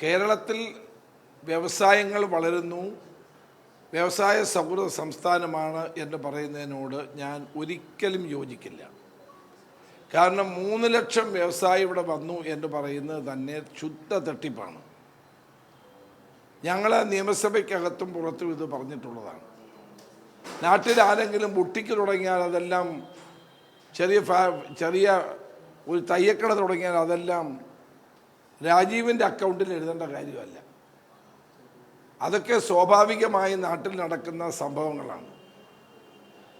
കേരളത്തിൽ വ്യവസായങ്ങൾ വളരുന്നു. വ്യവസായ സൗഹൃദ സംസ്ഥാനമാണ് എന്ന് പറയുന്നതിനോട് ഞാൻ ഒരിക്കലും യോജിക്കില്ല. കാരണം മൂന്ന് ലക്ഷം വ്യവസായി ഇവിടെ വന്നു എന്ന് പറയുന്നത് തന്നെ ശുദ്ധ തട്ടിപ്പാണ്. ഞങ്ങൾ നിയമസഭയ്ക്കകത്തും പുറത്തും ഇത് പറഞ്ഞിട്ടുള്ളതാണ്. നാട്ടിൽ ആരെങ്കിലും ബുട്ടിക്ക് തുടങ്ങിയാൽ അതെല്ലാം ചെറിയ ചെറിയ ഒരു തയ്യക്കട തുടങ്ങിയാൽ അതെല്ലാം രാജീവിന്റെ അക്കൗണ്ടിൽ എഴുതേണ്ട കാര്യമല്ല. അതൊക്കെ സ്വാഭാവികമായി നാട്ടിൽ നടക്കുന്ന സംഭവങ്ങളാണ്.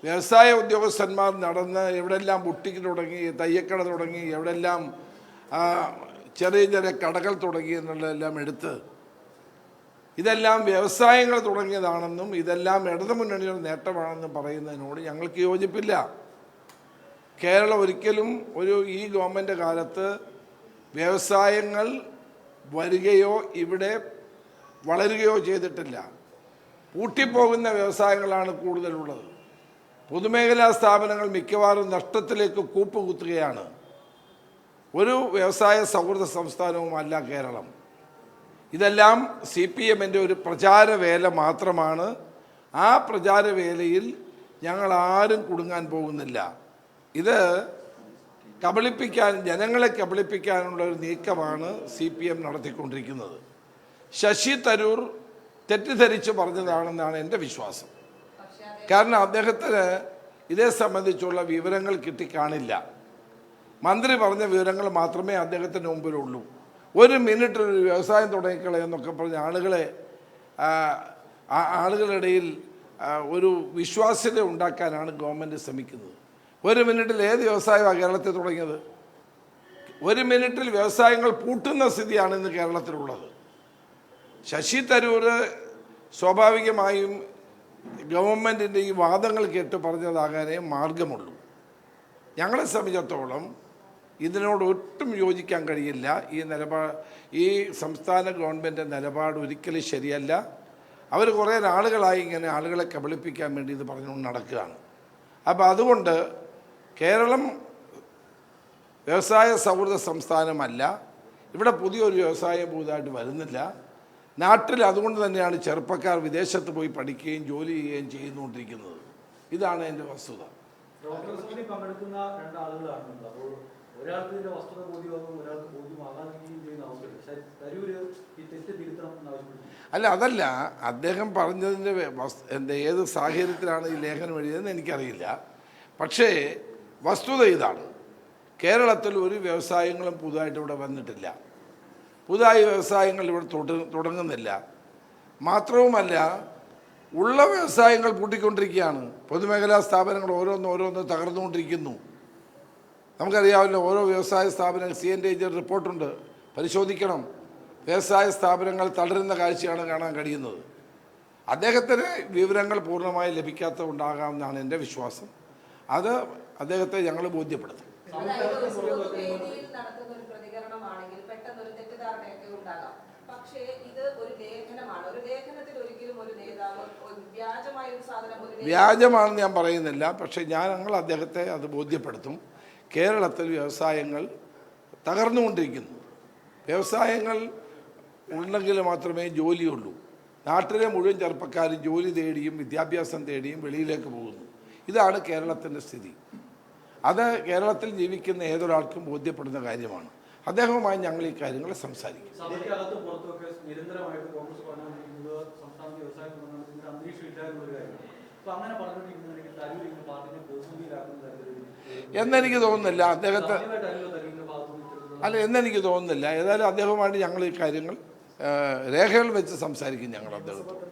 വ്യവസായ ഉദ്യോഗസ്ഥന്മാർ നടന്ന് എവിടെല്ലാം ബുട്ടിക്ക് തുടങ്ങി തയ്യക്കട തുടങ്ങി എവിടെല്ലാം ചെറിയ ചെറിയ കടകൾ തുടങ്ങി എന്നുള്ളതെല്ലാം എടുത്ത് ഇതെല്ലാം വ്യവസായങ്ങൾ തുടങ്ങിയതാണെന്നും ഇതെല്ലാം ഇടതുമുന്നണിയുടെ നേട്ടമാണെന്നും പറയുന്നതിനോട് ഞങ്ങൾക്ക് യോജിപ്പില്ല. കേരളം ഒരിക്കലും ഒരു ഈ ഗവൺമെന്റ് കാലത്ത് വ്യവസായങ്ങൾ വരികയോ ഇവിടെ വളരുകയോ ചെയ്തിട്ടില്ല. പൂട്ടിപ്പോകുന്ന വ്യവസായങ്ങളാണ് കൂടുതലുള്ളത്. പൊതുമേഖലാ സ്ഥാപനങ്ങൾ മിക്കവാറും നഷ്ടത്തിലേക്ക് കൂപ്പുകുത്തുകയാണ്. ഒരു വ്യവസായ സൗഹൃദ സംസ്ഥാനവുമല്ല കേരളം. ഇതെല്ലാം സി പി എമ്മിന്റെ ഒരു പ്രചാരവേല മാത്രമാണ്. ആ പ്രചാരവേലയിൽ ഞങ്ങൾ ആരും കുടുങ്ങാൻ പോകുന്നില്ല. ഇത് കബളിപ്പിക്കാൻ ജനങ്ങളെ കബളിപ്പിക്കാനുള്ള ഒരു നീക്കമാണ് സി പി എം നടത്തിക്കൊണ്ടിരിക്കുന്നത്. ശശി തരൂർ തെറ്റിദ്ധരിച്ച് പറഞ്ഞതാണെന്നാണ് എന്റെ വിശ്വാസം. കാരണം അദ്ദേഹത്തിന് ഇതേ സംബന്ധിച്ചുള്ള വിവരങ്ങൾ കിട്ടിക്കാണില്ല. മന്ത്രി പറഞ്ഞ വിവരങ്ങൾ മാത്രമേ അദ്ദേഹത്തിന് മുമ്പിലുള്ളൂ. ഒരു മിനിറ്റ് ഒരു വ്യവസായം തുടങ്ങിക്കളയെന്നൊക്കെ പറഞ്ഞ ആളുകളെ ആളുകളുടെ ഇടയിൽ ഒരു വിശ്വാസ്യത ഉണ്ടാക്കാനാണ് ഗവൺമെന്റ് ശ്രമിക്കുന്നത്. ഒരു മിനിറ്റിൽ ഏത് വ്യവസായമാണ് കേരളത്തിൽ തുടങ്ങിയത്? ഒരു മിനിറ്റിൽ വ്യവസായങ്ങൾ പൂട്ടുന്ന സ്ഥിതിയാണ് ഇന്ന് കേരളത്തിലുള്ളത്. ശശി തരൂർ സ്വാഭാവികമായും ഗവൺമെന്റിന്റെ ഈ വാദങ്ങൾ കേട്ട് പറഞ്ഞതാകാനേ മാർഗമുള്ളൂ. ഞങ്ങളെ സംബന്ധിച്ചിടത്തോളം ഇതിനോട് ഒട്ടും യോജിക്കാൻ കഴിയില്ല. ഈ നിലപാട് ഈ സംസ്ഥാന ഗവൺമെന്റ് നിലപാട് ഒരിക്കലും ശരിയല്ല. അവർ കുറേ നാളുകളായി ഇങ്ങനെ ആളുകളെ കബളിപ്പിക്കാൻ വേണ്ടി ഇത് പറഞ്ഞുകൊണ്ട് നടക്കുകയാണ്. അപ്പോൾ അതുകൊണ്ട് കേരളം വ്യവസായ സൗഹൃദ സംസ്ഥാനമല്ല. ഇവിടെ പുതിയൊരു വ്യവസായ ഭൂതമായിട്ട് വരുന്നില്ല. നാട്ടിൽ അതുകൊണ്ട് തന്നെയാണ് ചെറുപ്പക്കാർ വിദേശത്ത് പോയി പഠിക്കുകയും ജോലി ചെയ്യുകയും ചെയ്യുന്നുകൊണ്ടിരിക്കുന്നത് ഇതാണ് എന്റെ വസ്തുത. അല്ല അതല്ല. അദ്ദേഹം പറഞ്ഞതിന്റെ ഏത് സാഹചര്യത്തിലാണ് ഈ ലേഖനം എഴുതിയതെന്ന് എനിക്കറിയില്ല. പക്ഷേ വസ്തുത ഇതാണ്. കേരളത്തിൽ ഒരു വ്യവസായങ്ങളും പുതുതായിട്ട് ഇവിടെ വന്നിട്ടില്ല. പുതുതായി വ്യവസായങ്ങൾ ഇവിടെ തുടങ്ങുന്നില്ല. മാത്രവുമല്ല ഉള്ള വ്യവസായങ്ങൾ പൂട്ടിക്കൊണ്ടിരിക്കുകയാണ് പൊതുമേഖലാ സ്ഥാപനങ്ങൾ ഓരോന്ന് ഓരോന്ന് തകർന്നുകൊണ്ടിരിക്കുന്നു. നമുക്കറിയാമല്ലോ ഓരോ വ്യവസായ സ്ഥാപനങ്ങൾ സി എൻ ഡി റിപ്പോർട്ടുണ്ട്. പരിശോധിക്കണം. വ്യവസായ സ്ഥാപനങ്ങൾ തളരുന്ന കാഴ്ചയാണ് കാണാൻ കഴിയുന്നത്. അദ്ദേഹത്തിന് വിവരങ്ങൾ പൂർണമായി ലഭിക്കാത്തതുകൊണ്ടാകാമെന്നാണ് എന്റെ വിശ്വാസം. അത് അദ്ദേഹത്തെ ഞങ്ങൾ ബോധ്യപ്പെടുത്തും. വ്യാജമാണെന്ന് ഞാൻ പറയുന്നില്ല പക്ഷേ ഞാൻ ഞങ്ങൾ അദ്ദേഹത്തെ അത് ബോധ്യപ്പെടുത്തും. കേരളത്തിൽ വ്യവസായങ്ങൾ തകർന്നുകൊണ്ടിരിക്കുന്നു. വ്യവസായങ്ങൾ ഉണ്ടെങ്കിൽ മാത്രമേ ജോലിയുള്ളൂ. നാട്ടിലെ മുഴുവൻ ചെറുപ്പക്കാരും ജോലി തേടിയും വിദ്യാഭ്യാസം തേടിയും വെളിയിലേക്ക് പോകുന്നു. ഇതാണ് കേരളത്തിന്റെ സ്ഥിതി. അത് കേരളത്തിൽ ജീവിക്കുന്ന ഏതൊരാൾക്കും ബോധ്യപ്പെടുന്ന കാര്യമാണ്. അദ്ദേഹവുമായി ഞങ്ങൾ ഈ കാര്യങ്ങൾ സംസാരിക്കും. എന്നെനിക്ക് തോന്നുന്നില്ല. അദ്ദേഹത്തെ അല്ല എന്നെനിക്ക് തോന്നുന്നില്ല. ഏതായാലും അദ്ദേഹവുമായിട്ട് ഞങ്ങൾ ഈ കാര്യങ്ങൾ രേഖകൾ വെച്ച് സംസാരിക്കും ഞങ്ങൾ അദ്ദേഹത്തോട്.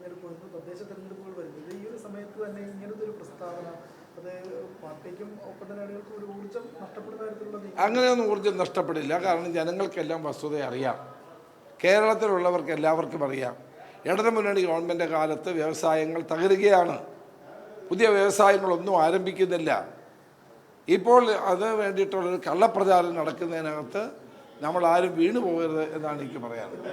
തന്നെ ഇങ്ങനത്തെ ഒരു പ്രസ്താവന അത് പാർട്ടിക്കും ഒപ്പത്തിനണികൾക്കും ഒരു ഊർജം നഷ്ടപ്പെടുന്ന തരത്തിലുള്ള അങ്ങനെയൊന്നും ഊർജം നഷ്ടപ്പെടില്ല. കാരണം ജനങ്ങൾക്കെല്ലാം വസ്തുത അറിയാം. കേരളത്തിലുള്ളവർക്ക് എല്ലാവർക്കും അറിയാം. ഇടതു മുന്നണി ഗവൺമെന്റ് കാലത്ത് വ്യവസായങ്ങൾ തകരുകയാണ്. പുതിയ വ്യവസായങ്ങളൊന്നും ആരംഭിക്കുന്നില്ല. ഇപ്പോൾ അത് വേണ്ടിയിട്ടുള്ളൊരു കള്ളപ്രചാരം നടക്കുന്നതിനകത്ത് നമ്മൾ ആരും വീണു പോകരുത് എന്നാണ് എനിക്ക് പറയാനുള്ളത്.